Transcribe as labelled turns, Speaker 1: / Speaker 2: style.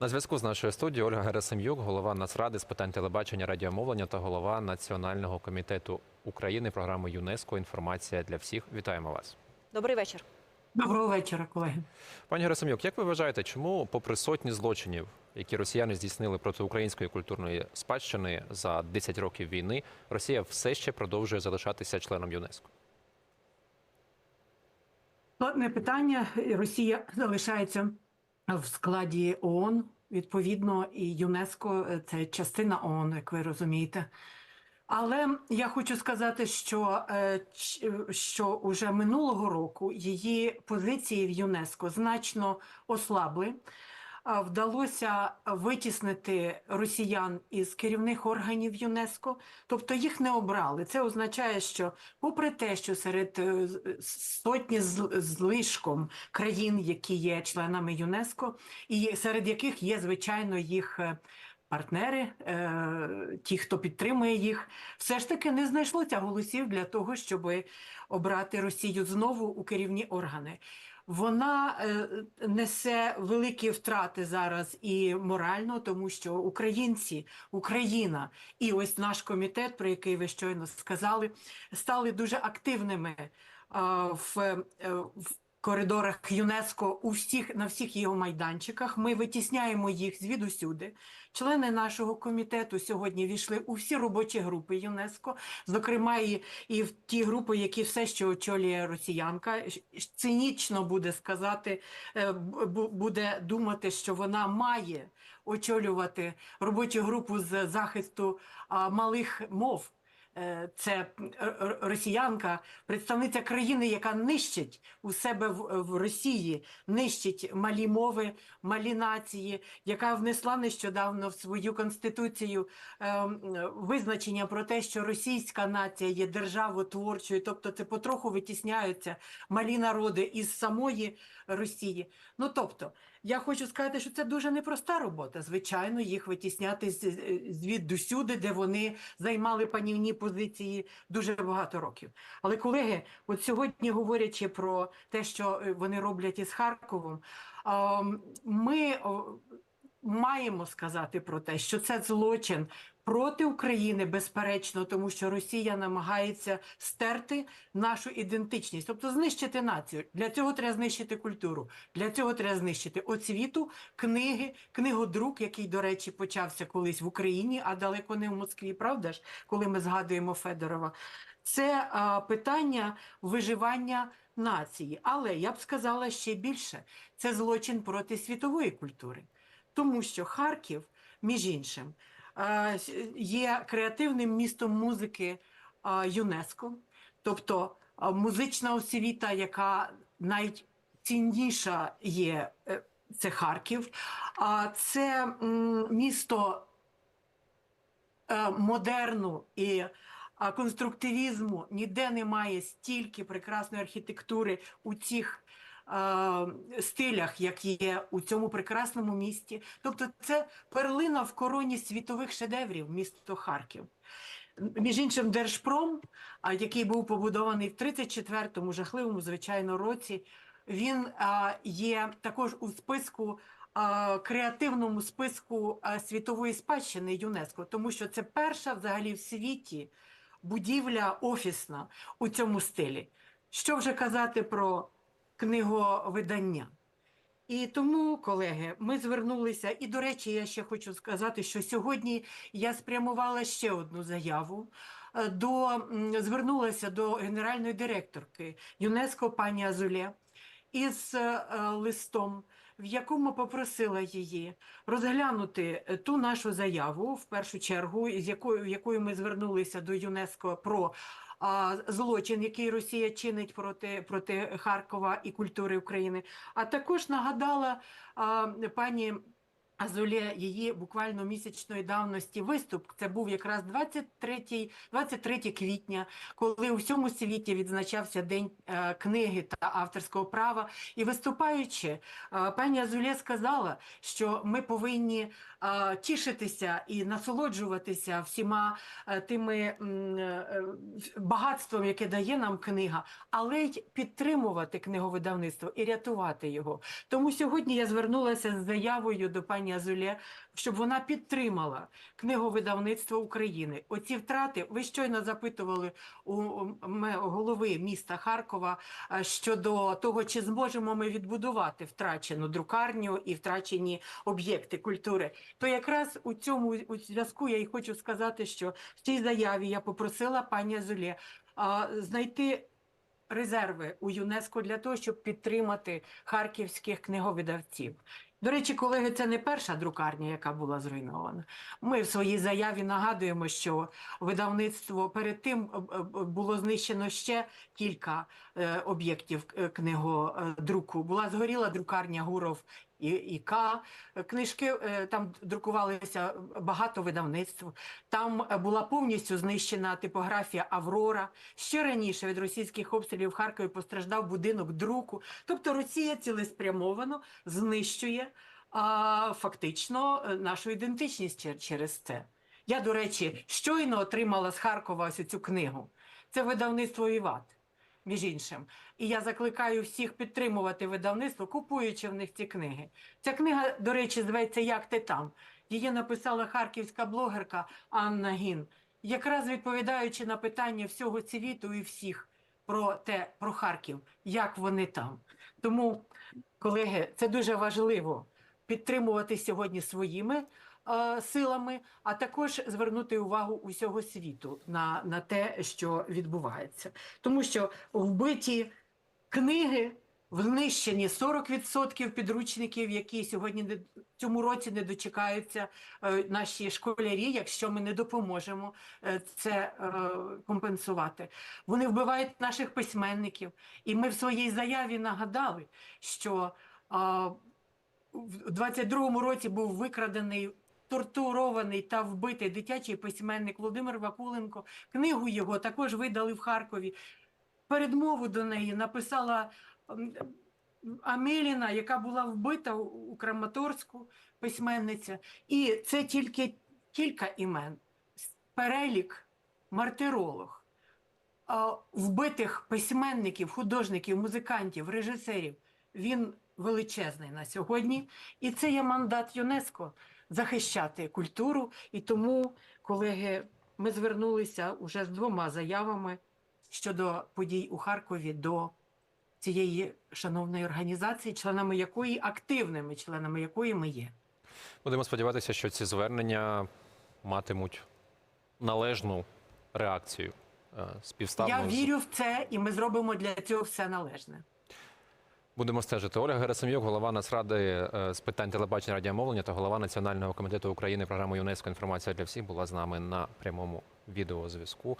Speaker 1: На зв'язку з нашою студією Ольга Герасим'юк, голова Нацради з питань телебачення, радіомовлення та голова Національного комітету України програми ЮНЕСКО. Інформація для всіх. Вітаємо вас,
Speaker 2: Добрий вечір.
Speaker 3: Доброго вечора, колеги.
Speaker 1: пані Герасим'юк. Як ви вважаєте, чому, попри сотні злочинів, які росіяни здійснили проти української культурної спадщини за 10 років війни, Росія все ще продовжує залишатися членом ЮНЕСКО?
Speaker 3: Складне питання. Росія залишається в складі ООН. Відповідно, і ЮНЕСКО це частина ООН, як ви розумієте. Але я хочу сказати, що, е, що уже минулого року її позиції в ЮНЕСКО значно ослабли. Вдалося витіснити росіян із керівних органів ЮНЕСКО, тобто їх не обрали. Це означає, що, попри те, що серед е, сотні з лишком країн, які є членами ЮНЕСКО, і серед яких є звичайно їх. е, Партнери, е, ті, хто підтримує їх, все ж таки не знайшлося голосів для того, щоб обрати Росію знову у керівні органи. Вона е, несе великі втрати зараз і морально, тому що українці, Україна. І ось наш комітет, про який ви щойно сказали, стали дуже активними в, е, в коридорах ЮНЕСКО у всіх на всіх його майданчиках. Ми витісняємо їх звідусюди. Члени нашого комітету сьогодні війшли у всі робочі групи ЮНЕСКО, зокрема і, і в ті групи, які все ще очолює росіянка. Цинічно буде сказати, е, буде думати, що вона має очолювати робочу групу з захисту малих мов. Е, Це р- росіянка, представниця країни, яка нищить у себе в, в Росії, нищить малі мови, малі нації, яка внесла нещодавно в свою конституцію е, визначення про те, що російська нація є державотворчою, тобто це потроху витісняються малі народи із самої Росії. Ну тобто, я хочу сказати, що це дуже непроста робота. Звичайно, їх витісняти звідусюди, де вони займали панівні позиції дуже багато років. Але колеги, от сьогодні говорячи про те, що е, вони роблять із Харковом, ми маємо сказати про те, що це злочин проти України, безперечно, тому що Росія намагається стерти нашу ідентичність, тобто знищити націю. Для цього треба знищити культуру, для цього треба знищити освіту, книги, книгодрук, який, до речі, почався колись в Україні, а далеко не в Москві, правда ж, коли ми згадуємо Федорова. Це а, питання виживання нації. Але я б сказала ще більше: це злочин проти світової культури, тому що Харків, між іншим, є креативним містом музики ЮНЕСКО, тобто музична освіта, яка найцінніша є, е, це Харків. А це місто е, модерну і конструктивізму ніде немає стільки прекрасної архітектури у цих стилях, як є у цьому прекрасному місті. Тобто, це перлина в короні світових шедеврів місто Харків. Між іншим, Держпром, який був побудований в 34-му жахливому, звичайно, році, він є також у списку. Креативному списку світової спадщини ЮНЕСКО, тому що це перша взагалі в світі будівля офісна у цьому стилі. Що вже казати про книговидання? І тому, колеги, ми звернулися. І, до речі, я ще хочу сказати, що сьогодні я спрямувала ще одну заяву. е, До, звернулася до генеральної директорки ЮНЕСКО пані Азуле із е, е, листом, в якому попросила її розглянути ту нашу заяву, в першу чергу, з якою, якою ми звернулися до ЮНЕСКо про злочин, який Росія чинить проти, проти Харкова і культури України. А також нагадала пані. Азуле її буквально місячної давності виступ. Це був якраз 23, 23 квітня, коли у всьому світі відзначався День е, книги та авторського права. І виступаючи, е, пані Азуле сказала, що ми повинні е, тішитися і насолоджуватися всіма е, тими е, багатством, яке дає нам книга, але й підтримувати книговидавництво і рятувати його. Тому сьогодні я звернулася з заявою до пані Азулє, щоб вона підтримала книговидавництво України. Оці втрати ви щойно запитували у голови міста Харкова е, щодо того, чи зможемо ми відбудувати втрачену друкарню і втрачені об'єкти культури. То якраз у цьому у зв'язку я і хочу сказати, що в цій заяві я попросила пані Азулє а, знайти резерви у ЮНЕСКО для того, щоб підтримати харківських книговидавців. До речі, колеги, це не перша друкарня, яка була зруйнована. Ми в своїй заяві нагадуємо, що видавництво перед тим е, е, було знищено ще кілька е, об'єктів книгодруку. Була згоріла друкарня Гуров і, і К. Книжки е, там друкувалися багато видавництв. Там е, була повністю знищена типографія Аврора. Ще раніше від російських обстрілів в Харкові постраждав будинок друку. Тобто Росія цілеспрямовано знищує а, фактично е, нашу ідентичність через це. Я, до речі, щойно отримала з Харкова ось цю книгу. Це видавництво Іват, між іншим. І я закликаю всіх підтримувати видавництво, купуючи в них ці книги. Ця книга, до речі, зветься Як ти там. Її написала харківська блогерка Анна Гін, якраз відповідаючи на питання всього світу і всіх про те, про Харків, як вони там. Тому, колеги, це дуже важливо підтримувати сьогодні своїми силами, а також звернути увагу усього світу на, на те, що відбувається. Тому що вбиті книги, знищені 40% підручників, які сьогодні не, цьому році не дочекаються е, наші школярі, якщо ми не допоможемо е, це е, компенсувати. Вони вбивають наших письменників. І ми в своїй заяві нагадали, що в 22-му році був викрадений. Тортурований та вбитий дитячий письменник Володимир Вакуленко. Книгу його також видали в Харкові. Передмову до неї написала м, Амеліна, яка була вбита у Краматорську, письменниця. І це тільки кілька імен. Перелік мартиролог, вбитих письменників, художників, музикантів, режисерів. Він величезний на сьогодні. І це є мандат ЮНЕСКО захищати культуру. І тому, колеги, ми звернулися уже з двома заявами щодо подій у Харкові до цієї шановної організації, членами якої активними членами якої ми є.
Speaker 1: Будемо сподіватися, що ці звернення матимуть належну реакцію е, співставну.
Speaker 3: Я вірю в це, і ми зробимо для цього все належне.
Speaker 1: Будемо стежити. Ольга Герасим'юк, голова Нацради е, з питань телебачення радіомовлення та голова Національного комітету України програми ЮНЕСКО інформація для всіх була з нами на прямому відеозв'язку.